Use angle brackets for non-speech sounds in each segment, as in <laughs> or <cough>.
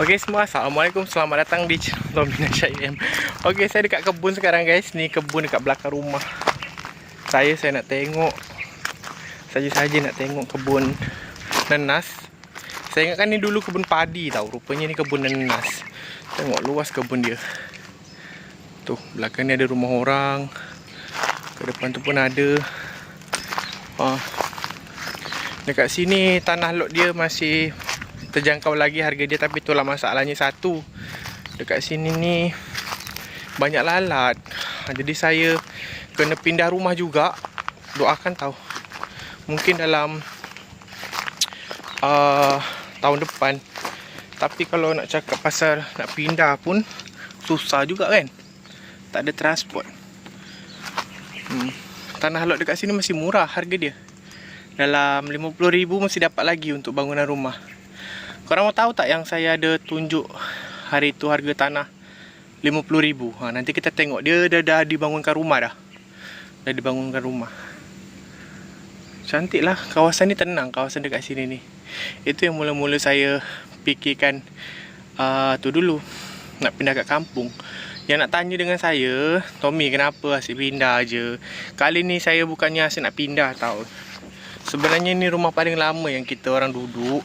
Okey semua, Assalamualaikum. Selamat datang di channel Mina Syahim Okey, saya dekat kebun sekarang guys. Ni kebun dekat belakang rumah. Saya, saya nak tengok. Saja-saja nak tengok kebun Nenas. Saya ingatkan ni dulu kebun padi tau. Rupanya ni kebun nenas. Tengok luas kebun dia. Tu, belakang ni ada rumah orang. Ke depan tu pun ada. Ha. Dekat sini tanah lot dia masih terjangkau lagi harga dia tapi itulah masalahnya. Satu dekat sini ni banyak lalat. Ha, jadi saya kena pindah rumah juga. Doakan tahu. Mungkin dalam uh, tahun depan. Tapi kalau nak cakap pasal nak pindah pun susah juga kan? Tak ada transport. Hmm. tanah lot dekat sini masih murah harga dia. Dalam 50,000 mesti dapat lagi untuk bangunan rumah Korang mau tahu tak yang saya ada tunjuk hari tu harga tanah RM50,000 ha, Nanti kita tengok. Dia dah, dah dibangunkan rumah dah. Dah dibangunkan rumah. Cantik lah kawasan ni tenang kawasan dekat sini ni. Itu yang mula-mula saya fikirkan uh, tu dulu. Nak pindah kat kampung. Yang nak tanya dengan saya Tommy kenapa asyik pindah je? Kali ni saya bukannya asyik nak pindah tau. Sebenarnya ni rumah paling lama yang kita orang duduk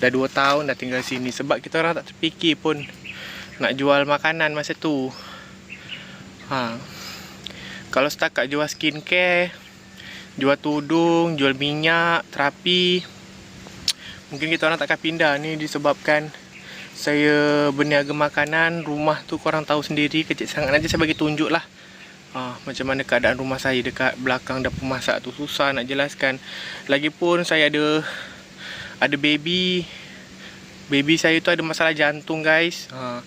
dah 2 tahun dah tinggal sini. Sebab kita orang tak terfikir pun nak jual makanan masa tu. Ha. kalau setakat jual skincare jual tudung, jual minyak, terapi mungkin kita orang takkan pindah. Ni disebabkan saya berniaga makanan rumah tu korang tahu sendiri kecil sangat nanti saya bagi tunjuk lah. Ha, macam mana keadaan rumah saya dekat belakang dapur masak tu susah nak jelaskan. Lagipun saya ada ada baby. Baby saya tu ada masalah jantung guys. Ha,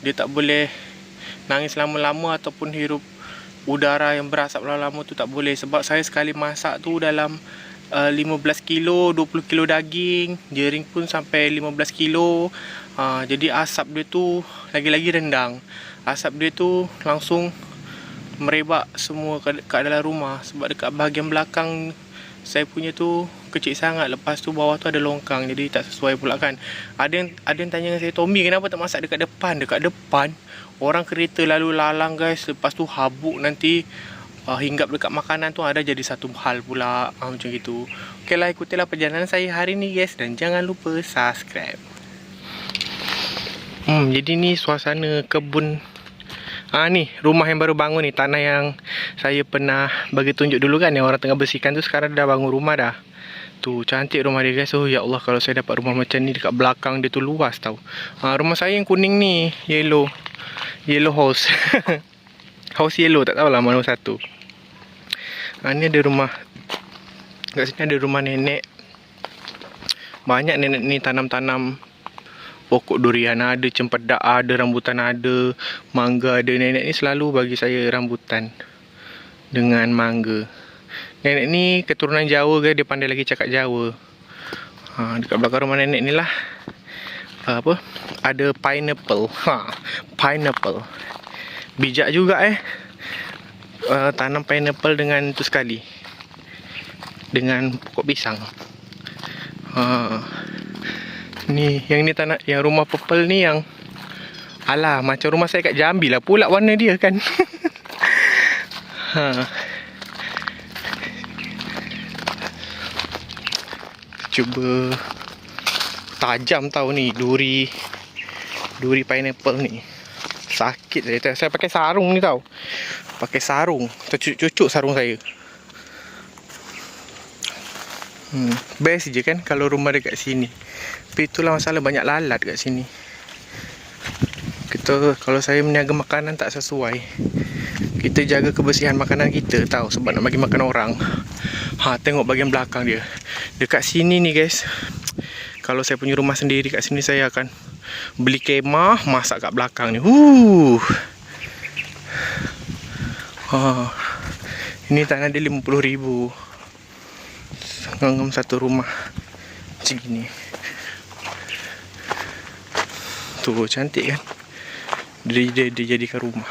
dia tak boleh nangis lama-lama ataupun hirup udara yang berasap lama-lama tu tak boleh. Sebab saya sekali masak tu dalam uh, 15 kilo 20 kilo daging. Jering pun sampai 15 kilo. Ha, jadi asap dia tu lagi-lagi rendang. Asap dia tu langsung merebak semua ke, ke dalam rumah. Sebab dekat bahagian belakang saya punya tu kecil sangat. Lepas tu bawah tu ada longkang jadi tak sesuai pula kan. Ada yang ada yang tanya dengan saya Tommy kenapa tak masak dekat depan? Dekat depan orang kereta lalu lalang guys. Lepas tu habuk nanti uh, hinggap dekat makanan tu ada jadi satu hal pula. Uh, macam gitu. Ok lah ikutilah perjalanan saya hari ni guys. Dan jangan lupa subscribe. Hmm jadi ni suasana kebun. Ha ni rumah yang baru bangun ni. Tanah yang saya pernah bagi tunjuk dulu kan yang orang tengah bersihkan tu sekarang dah bangun rumah dah. Tu cantik rumah dia guys. Oh ya Allah kalau saya dapat rumah macam ni dekat belakang dia tu luas tau. Ha rumah saya yang kuning ni yellow. Yellow house. <laughs> house yellow tak tahulah mana satu. Ha ni ada rumah Kat sini ada rumah nenek Banyak nenek ni tanam-tanam pokok durian ada, cempedak ada, rambutan ada, mangga ada. Nenek ni selalu bagi saya rambutan dengan mangga. Nenek ni keturunan Jawa ke, dia pandai lagi cakap Jawa. Ha, dekat belakang rumah nenek ni lah. Apa? Ada pineapple. Ha, pineapple. Bijak juga eh. Uh, tanam pineapple dengan tu sekali. Dengan pokok pisang. Ha. Ni yang ni tanah yang rumah purple ni yang alah macam rumah saya kat Jambi lah pula warna dia kan. <laughs> ha. Cuba tajam tau ni duri duri pineapple ni. Sakit saya saya pakai sarung ni tau. Pakai sarung, tercucuk-cucuk sarung saya. Hmm, best je kan kalau rumah dekat sini. Tapi itulah masalah banyak lalat kat sini. Kita kalau saya meniaga makanan tak sesuai. Kita jaga kebersihan makanan kita tahu sebab nak bagi makan orang. Ha tengok bahagian belakang dia. Dekat sini ni guys. Kalau saya punya rumah sendiri kat sini saya akan beli kemah masak kat belakang ni. Huh. Ha. Ini tanah dia 50,000 ngam satu rumah macam gini tu cantik kan dia, dia, dia jadikan rumah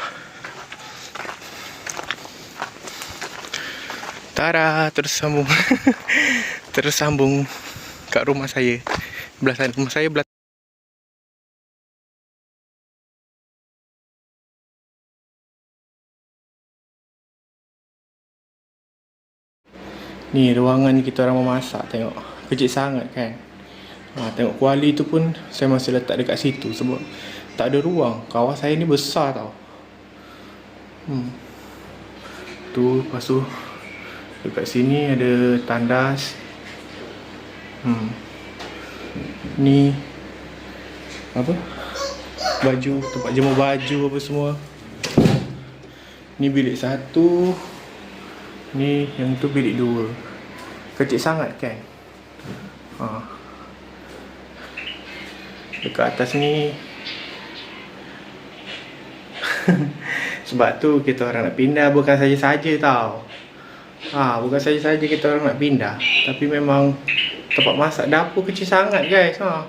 Tara terus sambung <laughs> terus sambung kat rumah saya. Belasan rumah saya belas. ni ruangan kita orang memasak tengok. Kecil sangat kan? Ha, tengok kuali tu pun saya masih letak dekat situ sebab tak ada ruang. Kawasan saya ni besar tau. Hmm. tu lepas tu dekat sini ada tandas. Hmm. Ni apa? Baju, tempat jemur baju apa semua. Ni bilik satu. Ni yang tu bilik dua. Kecil sangat kan? Ha. Dekat atas ni <laughs> Sebab tu kita orang nak pindah bukan saja-saja tau. Ha, bukan saja-saja kita orang nak pindah, tapi memang tempat masak dapur kecil sangat guys. Ha.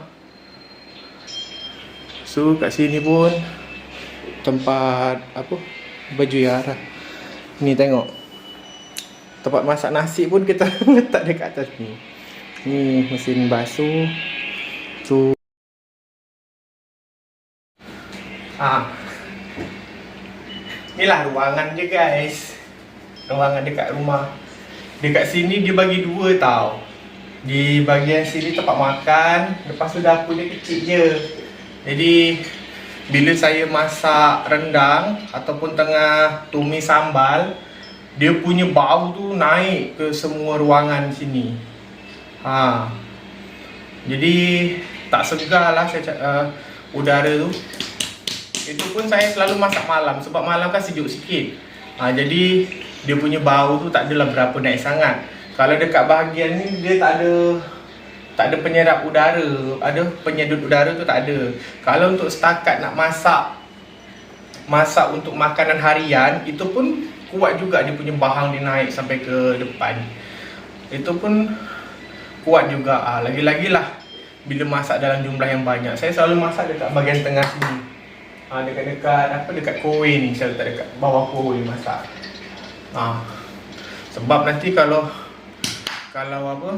So kat sini pun tempat apa? Baju Yara. Ni tengok. Tempat masak nasi pun kita <laughs> letak dekat atas ni. Ni mesin basuh. Tu Ah. Inilah ruangan je guys. Ruangan dekat rumah. Dekat sini dia bagi dua tau. Di bahagian sini tempat makan, lepas tu dapur dia kecil je. Jadi bila saya masak rendang ataupun tengah tumis sambal, dia punya bau tu naik ke semua ruangan sini. Ha. Jadi tak segar lah saya uh, udara tu. Itu pun saya selalu masak malam sebab malam kan sejuk sikit. Ha, jadi dia punya bau tu tak adalah berapa naik sangat. Kalau dekat bahagian ni dia tak ada tak ada penyerap udara, ada penyedut udara tu tak ada. Kalau untuk setakat nak masak masak untuk makanan harian itu pun kuat juga dia punya bahang dia naik sampai ke depan. Itu pun kuat juga. Ha, lagi-lagi lah bila masak dalam jumlah yang banyak. Saya selalu masak dekat bahagian tengah sini ha, dekat-dekat apa dekat kowe ni saya letak dekat bawah kowe masak. Ha. Sebab nanti kalau kalau apa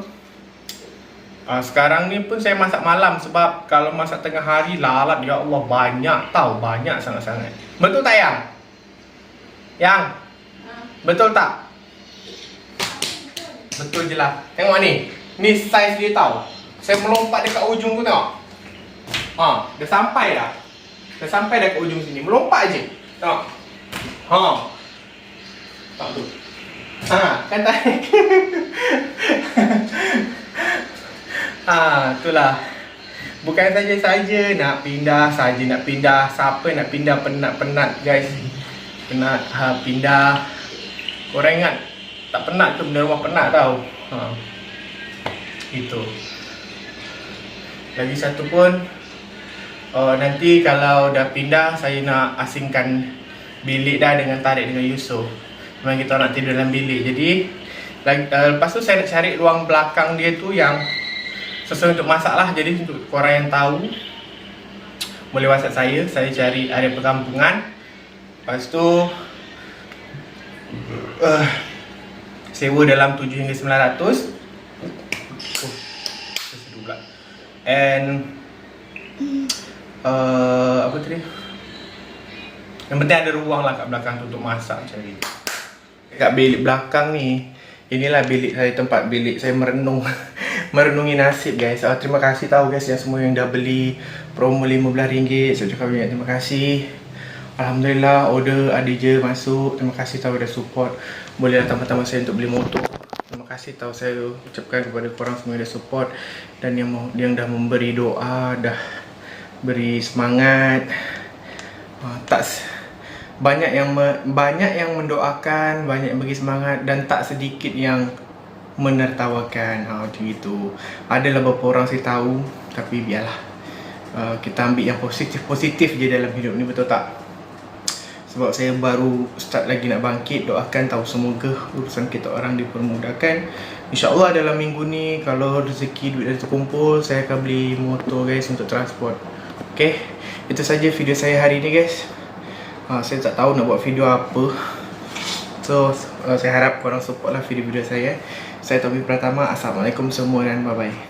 ha, sekarang ni pun saya masak malam sebab kalau masak tengah hari lalat ya Allah banyak tau banyak sangat-sangat. Betul tak yang? Yang? Betul tak? Betul je lah. Tengok ni. Ni size dia tau. Saya melompat dekat ujung tu tengok. Ha, dah sampai dah. Dah sampai dah ke ujung sini. Melompat je. Tengok. Ha. Tu. Ha, kan tak? ha, <laughs> itulah. Bukan saja-saja nak pindah, saja nak pindah. Siapa nak pindah penat-penat guys. Penat ha, pindah. Korang ingat tak penat ke benda rumah penat tau. Ha. Itu. Lagi satu pun uh, nanti kalau dah pindah saya nak asingkan bilik dah dengan tarik dengan Yusof. Memang kita nak tidur dalam bilik. Jadi uh, lepas tu saya nak cari ruang belakang dia tu yang sesuai untuk masak lah. Jadi untuk korang yang tahu boleh whatsapp saya. Saya cari area perkampungan. Lepas tu uh, sewa dalam 7 hingga 900. Oh, And uh, apa tadi? Yang penting ada ruang lah kat belakang tu untuk masak macam ni. Kat bilik belakang ni, inilah bilik saya tempat bilik saya merenung <laughs> merenungi nasib guys. Uh, terima kasih tahu guys yang semua yang dah beli promo RM15. Saya ucapkan banyak terima kasih. Alhamdulillah order ada je masuk. Terima kasih tahu dah support. Boleh datang pertama saya untuk beli motor. Terima kasih tahu saya ucapkan kepada korang semua yang dah support dan yang yang dah memberi doa dah beri semangat uh, tak banyak yang me, banyak yang mendoakan banyak yang bagi semangat dan tak sedikit yang menertawakan. Ha, macam itu adalah beberapa orang saya tahu tapi biarlah. Uh, kita ambil yang positif positif je dalam hidup ni betul tak? Sebab saya baru start lagi nak bangkit doakan tahu semoga urusan kita orang dipermudahkan. InsyaAllah dalam minggu ni kalau rezeki duit dah terkumpul saya akan beli motor guys untuk transport. Okay, itu saja video saya hari ini guys. Uh, saya tak tahu nak buat video apa. So, uh, saya harap korang support lah video-video saya. Saya Tommy Pratama. Assalamualaikum semua dan bye-bye.